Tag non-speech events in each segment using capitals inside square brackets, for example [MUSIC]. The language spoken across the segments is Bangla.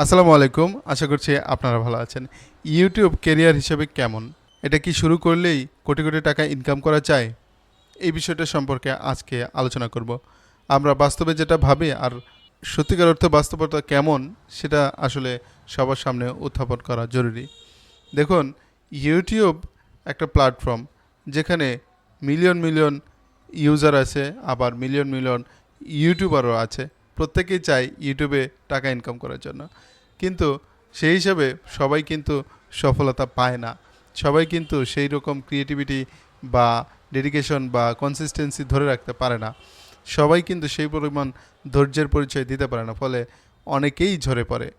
আসসালামু আলাইকুম, আশা করছি আপনারা ভালো আছেন। ইউটিউব কেরিয়ার হিসেবে কেমন? এটা কি শুরু করলেই কোটি কোটি টাকা ইনকাম করা যায়? এই বিষয়টা সম্পর্কে আজকে আলোচনা করব। আমরা বাস্তবে যেটা ভাবি আর সত্যিকার অর্থে বাস্তবতা কেমন, সেটা আসলে সবার সামনে উত্থাপন করা জরুরি। দেখুন, ইউটিউব একটা প্ল্যাটফর্ম যেখানে মিলিয়ন মিলিয়ন ইউজার আছে, আবার মিলিয়ন মিলিয়ন ইউটিউবারও আছে। প্রত্যেকেই চায় ইউটিউবে টাকা ইনকাম করার জন্য। কিন্তু সেই হিসাবে সবাই কিন্তু সফলতা পায় না। সবাই কিন্তু সেই রকম ক্রিয়েটিভিটি বা ডেডিকেশন বা কনসিস্টেন্সি ধরে রাখতে পারে না। সবাই কিন্তু সেই পরিমাণ ধৈর্যের পরিচয় দিতে পারে না, ফলে অনেকেই ঝরে পড়ে।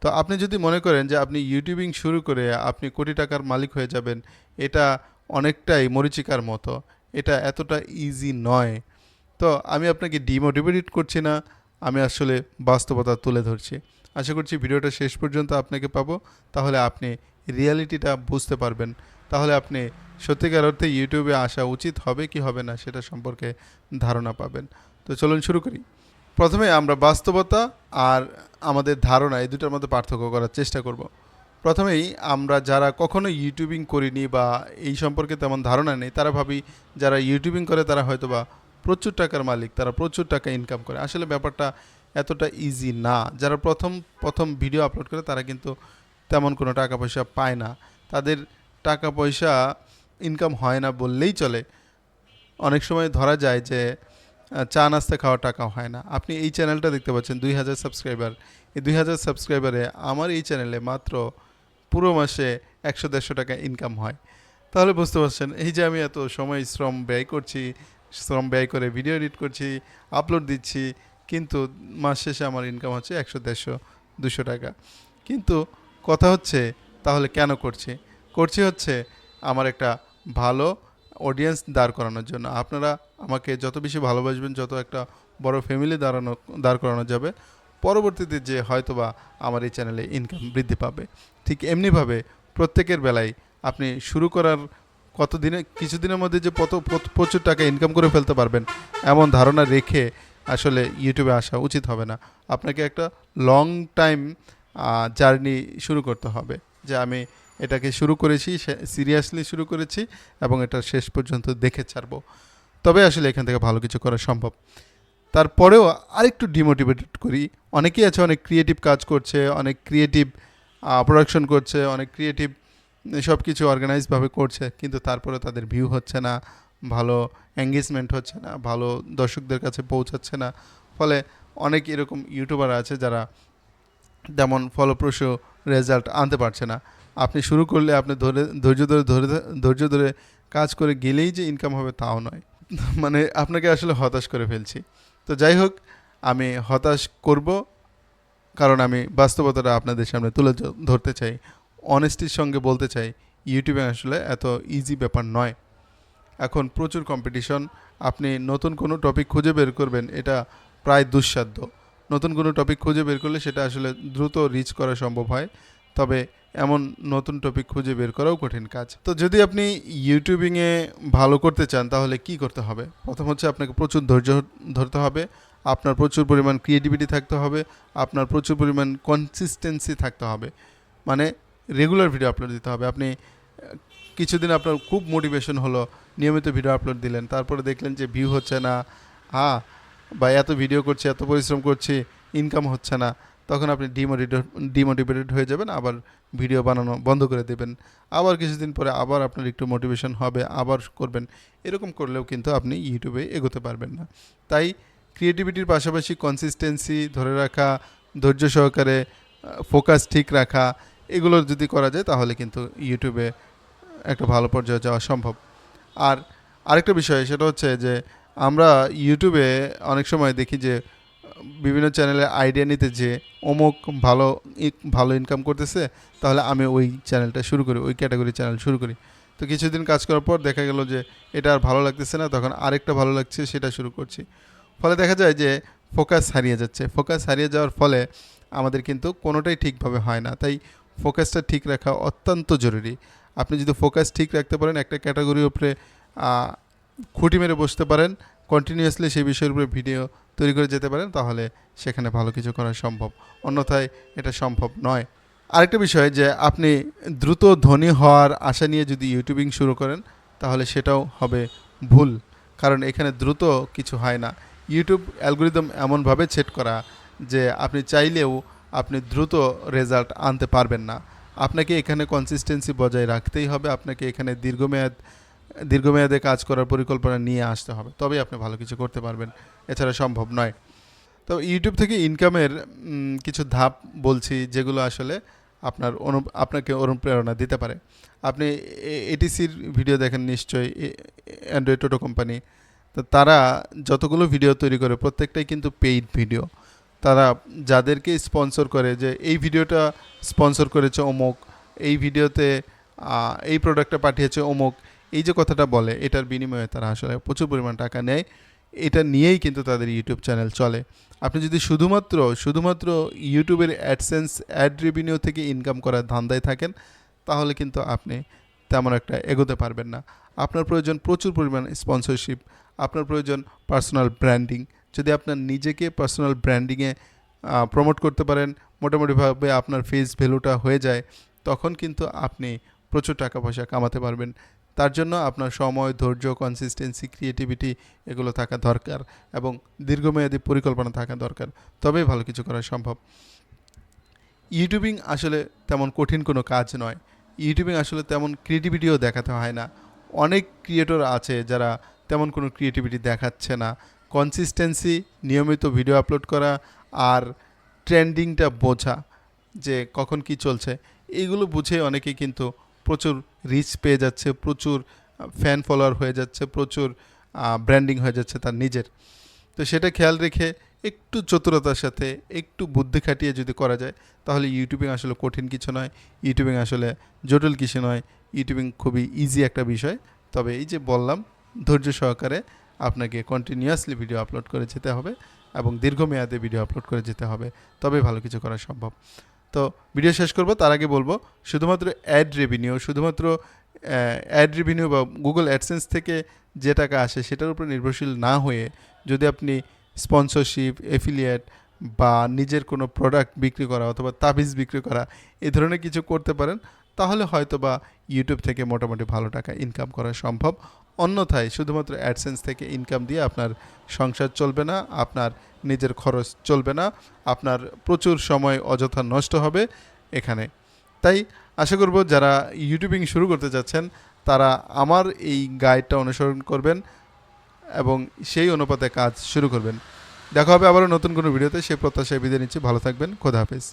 তো আপনি যদি মনে করেন যে আপনি ইউটিউবিং শুরু করে আপনি কোটি টাকার মালিক হয়ে যাবেন, এটা অনেকটাই মরিচিকার মতো। এটা এতটা ইজি নয়। তো আমি আপনাকে ডিমোটিভেট করছি না। আমি আসলে বাস্তবতা তুলে ধরছি। আশা করছি ভিডিওটা শেষ পর্যন্ত আপনাকে পাবো। তাহলে আপনি রিয়ালিটিটা বুঝতে পারবেন। তাহলে আপনি সত্যিকার অর্থে ইউটিউবে আসা উচিত হবে কি হবে না সেটা সম্পর্কে ধারণা পাবেন। তো চলুন শুরু করি। প্রথমে আমরা বাস্তবতা আর আমাদের ধারণা এই দুটার মধ্যে পার্থক্য করার চেষ্টা করব। প্রথমেই আমরা যারা কখনো ইউটিউবিং করিনি বা এই সম্পর্কে তেমন ধারণা নেই, তারা ভাবি যারা ইউটিউবিং করে তারা হয়তো বা প্রচুর টাকার মালিক, তারা প্রচুর টাকা ইনকাম করে। আসলে ব্যাপারটা এতটা ইজি না। যারা প্রথম প্রথম ভিডিও আপলোড করে, তারা কিন্তু তেমন কোনো টাকা পয়সা পায় না। তাদের টাকা পয়সা ইনকাম হয় না বললেই চলে। অনেক সময় ধরা যায় যে চা নাস্তা খাওয়ার টাকা হয় না। আপনি এই চ্যানেলটা দেখতে পাচ্ছেন, দুই হাজার সাবস্ক্রাইবার এই দুই হাজার সাবস্ক্রাইবারে আমার এই চ্যানেলে মাত্র পুরো মাসে একশো দেড়শো টাকা ইনকাম হয়। তাহলে বুঝতে পারছেন, এই যে আমি এত সময়, শ্রম ব্যয় করছি শ্রম ব্যয় করে ভিডিও এডিট করছি আপলোড দিচ্ছি, কিন্তু মাস শেষে আমার ইনকাম হচ্ছে একশো দেড়শো, দুশো টাকা। কিন্তু কথা হচ্ছে, তাহলে কেন করছি? করছি হচ্ছে আমার একটা ভালো অডিয়েন্স দাঁড় করানোর জন্য। আপনারা আমাকে যত বেশি ভালোবাসবেন, যত একটা বড় ফ্যামিলি দাঁড়ানো, দাঁড় করানো যাবে, পরবর্তীতে যে হয়তোবা আমার এই চ্যানেলে ইনকাম বৃদ্ধি পাবে। ঠিক এমনিভাবে প্রত্যেকের বেলায় আপনি শুরু করার কত দিনে কিছুদিনের মধ্যে যে কত- প্রচুর টাকা ইনকাম করে ফেলতে পারবেন, এমন ধারণা রেখে আসলে ইউটিউবে আসা উচিত হবে না। আপনাকে একটা লং টাইম জার্নি শুরু করতে হবে যে আমি এটাকে শুরু করেছি সিরিয়াসলি শুরু করেছি এবং এটা শেষ পর্যন্ত দেখে ছাড়বো। তবে আসলে এখান থেকে ভালো কিছু করা সম্ভব। তারপরেও আরেকটু ডিমোটিভেটেড করি। অনেকেই আছে, অনেক ক্রিয়েটিভ কাজ করছে, অনেক ক্রিয়েটিভ প্রোডাকশন করছে, অনেক ক্রিয়েটিভ সব কিছু অর্গানাইজভাবে করছে, কিন্তু তারপরে তাদের ভিউ হচ্ছে না, ভালো এঙ্গেজমেন্ট হচ্ছে না, ভালো দর্শকদের কাছে পৌঁছাচ্ছে না। ফলে অনেক এরকম ইউটিউবার আছে যারা তেমন ফলপ্রসূ রেজাল্ট আনতে পারছে না। আপনি শুরু করলে আপনি ধরে, ধৈর্য ধরে ধরে, ধৈর্য ধরে কাজ করে গেলেই যে ইনকাম হবে তাও নয়। [LAUGHS] মানে আপনাকে আসলে হতাশ করে ফেলছি। তো যাই হোক, আমি হতাশ করব, কারণ আমি বাস্তবতাটা আপনাদের সামনে তুলে ধরতে চাই। অনেস্টির সঙ্গে বলতে চাই ইউটিউবে আসলে এত ইজি ব্যাপার নয়। এখন প্রচুর কম্পিটিশন আপনি নতুন কোনো টপিক খুঁজে বের করবেন, এটা প্রায় দুঃসাধ্য। নতুন কোনো টপিক খুঁজে বের করলে সেটা আসলে দ্রুত রিচ করা সম্ভব হয়, তবে এমন নতুন টপিক খুঁজে বের করাও কঠিন কাজ। তো যদি আপনি ইউটিউবিংয়ে ভালো করতে চান, তাহলে কি করতে হবে? প্রথম হচ্ছে আপনাকে প্রচুর ধৈর্য ধরতে হবে, আপনার প্রচুর পরিমাণ ক্রিয়েটিভিটি থাকতে হবে, আপনার প্রচুর পরিমাণ কনসিস্টেন্সি থাকতে হবে। মানে রেগুলার ভিডিও আপলোড দিতে হবে। আপনি কিছুদিন আপনার খুব মোটিভেশন হলো, নিয়মিত ভিডিও আপলোড দিলেন, তারপরে দেখলেন যে ভিউ হচ্ছে না। হ্যাঁ বা এত ভিডিও করছি, এত পরিশ্রম করছি ইনকাম হচ্ছে না। তখন আপনি ডিমোটিভেট ডিমোটিভেটেড হয়ে যাবেন, আবার ভিডিও বানানো বন্ধ করে দেবেন। আবার কিছুদিন পরে আবার আপনার একটু মোটিভেশন হবে, আবার করবেন। এরকম করলেও কিন্তু আপনি ইউটিউবে এগোতে পারবেন না। তাই ক্রিয়েটিভিটির পাশাপাশি কনসিস্টেন্সি ধরে রাখা, ধৈর্য সহকারে ফোকাস ঠিক রাখা এগুলো যদি করা যায়, তাহলে কিন্তু ইউটিউবে একটা ভালো পর্যায়ে যাওয়া সম্ভব। আর আরেকটা বিষয়, সেটা হচ্ছে যে আমরা ইউটিউবে অনেক সময় দেখি যে, বিভিন্ন চ্যানেলে আইডিয়া নিতে যে অমুক ভালো ভালো ইনকাম করতেছে, তাহলে আমি ওই চ্যানেলটা শুরু করি, ওই ক্যাটাগরি চ্যানেল শুরু করি। তো কিছুদিন কাজ করার পর দেখা গেল যে, এটা আর ভালো লাগতেছে না, তখন আরেকটা ভালো লাগছে, সেটা শুরু করছি। ফলে দেখা যায় যে ফোকাস হারিয়ে যাচ্ছে। ফোকাস হারিয়ে যাওয়ার ফলে আমাদের কিন্তু কোনোটাই ঠিকভাবে হয় না। তাই ফোকাসটা ঠিক রাখা অত্যন্ত জরুরি। আপনি যদি ফোকাস ঠিক রাখতে পারেন, একটা ক্যাটাগরির উপরে খুঁটি মেরে বসতে পারেন কন্টিনিউয়াসলি সেই বিষয়ের উপরে ভিডিও তৈরি করে যেতে পারেন, তাহলে সেখানে ভালো কিছু করা সম্ভব। অন্যথায় এটা সম্ভব নয়। আরেকটা বিষয় যে, আপনি দ্রুত ধনী হওয়ার আশা নিয়ে যদি ইউটিউবিং শুরু করেন, তাহলে সেটাও হবে ভুল। কারণ এখানে দ্রুত কিছু হয় না। ইউটিউব অ্যালগোরিদম এমনভাবে সেট করা যে, আপনি চাইলেও আপনি দ্রুত রেজাল্ট আনতে পারবেন না। আপনাকে এখানে কনসিস্টেন্সি বজায় রাখতেই হবে। আপনাকে এখানে দীর্ঘমেয়াদ, দীর্ঘমেয়াদে কাজ করার পরিকল্পনা নিয়ে আসতে হবে। তবেই আপনি ভালো কিছু করতে পারবেন। এছাড়া সম্ভব নয়। তো ইউটিউব থেকে ইনকামের কিছু ধাপ বলছি যেগুলো আসলে আপনার অনু, আপনাকে অনুপ্রেরণা দিতে পারে। আপনি এটিসির ভিডিও দেখেন নিশ্চয়ই অ্যান্ড্রয়েড টোটো কোম্পানি তো তারা যতগুলো ভিডিও তৈরি করে, প্রত্যেকটাই কিন্তু পেইড ভিডিও তারা যাদেরকে স্পন্সর করে যে, এই ভিডিওটা স্পন্সর করেছে অমুক, এই ভিডিওতে এই প্রোডাক্টটা পাঠিয়েছে অমুক। এই যে কথাটা বলে, এটার বিনিময়ে তারা আসলে প্রচুর পরিমাণ টাকা নেয়। এটা নিয়েই কিন্তু তাদের ইউটিউব চ্যানেল চলে। আপনি যদি শুধুমাত্র শুধুমাত্র ইউটিউবের অ্যাডসেন্স অ্যাড রেভিনিউ থেকে ইনকাম করার ধান্দায় থাকেন, তাহলে কিন্তু আপনি তেমন একটা এগোতে পারবেন না। আপনার প্রয়োজন প্রচুর পরিমাণ স্পন্সরশিপ আপনার প্রয়োজন পার্সোনাল ব্র্যান্ডিং যদি আপনার নিজেকে পার্সোনাল ব্র্যান্ডিংয়ে প্রমোট করতে পারেন, মোটামুটিভাবে আপনার ফেস ভ্যালুটা হয়ে যায়, তখন কিন্তু আপনি প্রচুর টাকা পয়সা কামাতে পারবেন। তার জন্য আপনার সময়, ধৈর্য কনসিস্টেন্সি ক্রিয়েটিভিটি এগুলো থাকা দরকার এবং দীর্ঘমেয়াদী পরিকল্পনা থাকা দরকার। তবেই ভালো কিছু করা সম্ভব। ইউটিউবিং আসলে তেমন কঠিন কোনো কাজ নয়। ইউটিউবিং আসলে তেমন ক্রিয়েটিভিটিও দেখাতে হয় না। অনেক ক্রিয়েটর আছে যারা তেমন কোনো ক্রিয়েটিভিটি দেখাচ্ছে না। কনসিস্টেন্সি নিয়মিত ভিডিও আপলোড করা আর ট্রেন্ডিংটা বোঝা, যে কখন কি চলছে এইগুলো বুঝে অনেকেই কিন্তু প্রচুর রিচ পেয়ে যাচ্ছে, প্রচুর ফ্যান ফলোয়ার হয়ে যাচ্ছে, প্রচুর ব্র্যান্ডিং হয়ে যাচ্ছে তার নিজের। তো সেটা খেয়াল রেখে একটু চতুরতার সাথে একটু বুদ্ধি খাটিয়ে যদি করা যায়, তাহলে ইউটিউবিং আসলে কঠিন কিছু নয় ইউটিউবিং আসলে জটিল কিছু নয় ইউটিউবিং খুবই ইজি একটা বিষয়। তবে এই যে বললাম, ধৈর্য সহকারে আপনাকে কন্টিনিউয়াসলি ভিডিও আপলোড করে যেতে হবে এবং দীর্ঘমেয়াদে ভিডিও আপলোড করে যেতে হবে। তবে ভালো কিছু করা সম্ভব। তো ভিডিও শেষ করব, তার আগে বলব, শুধুমাত্র অ্যাড রেভিনিউ শুধুমাত্র অ্যাড রেভিনিউ বা গুগল অ্যাডসেন্স থেকে যে টাকা আসে সেটার উপর নির্ভরশীল না হয়ে যদি আপনি স্পন্সরশিপ এফিলিয়েট বা নিজের কোনো প্রোডাক্ট বিক্রি করা অথবা তাবিজ বিক্রি করা এ ধরনের কিছু করতে পারেন, তাহলে হয়তো বা ইউটিউব থেকে মোটামুটি ভালো টাকা ইনকাম করা সম্ভব। অন্যথায় শুধুমাত্র অ্যাডসেন্স থেকে ইনকাম দিয়ে আপনার সংসার চলবে না, আপনার নিজের খরচ চলবে না, আপনার প্রচুর সময় অযথা নষ্ট হবে এখানে। তাই আশা করব যারা ইউটিউবিং শুরু করতে যাচ্ছেন তারা আমার এই গাইডটা অনুসরণ করবেন এবং সেই অনুপাতে কাজ শুরু করবেন। দেখা হবে আবারও নতুন কোনো ভিডিওতে সেই প্রত্যাশায় বিদায় নিচ্ছি। ভালো থাকবেন। খোদা হাফেজ।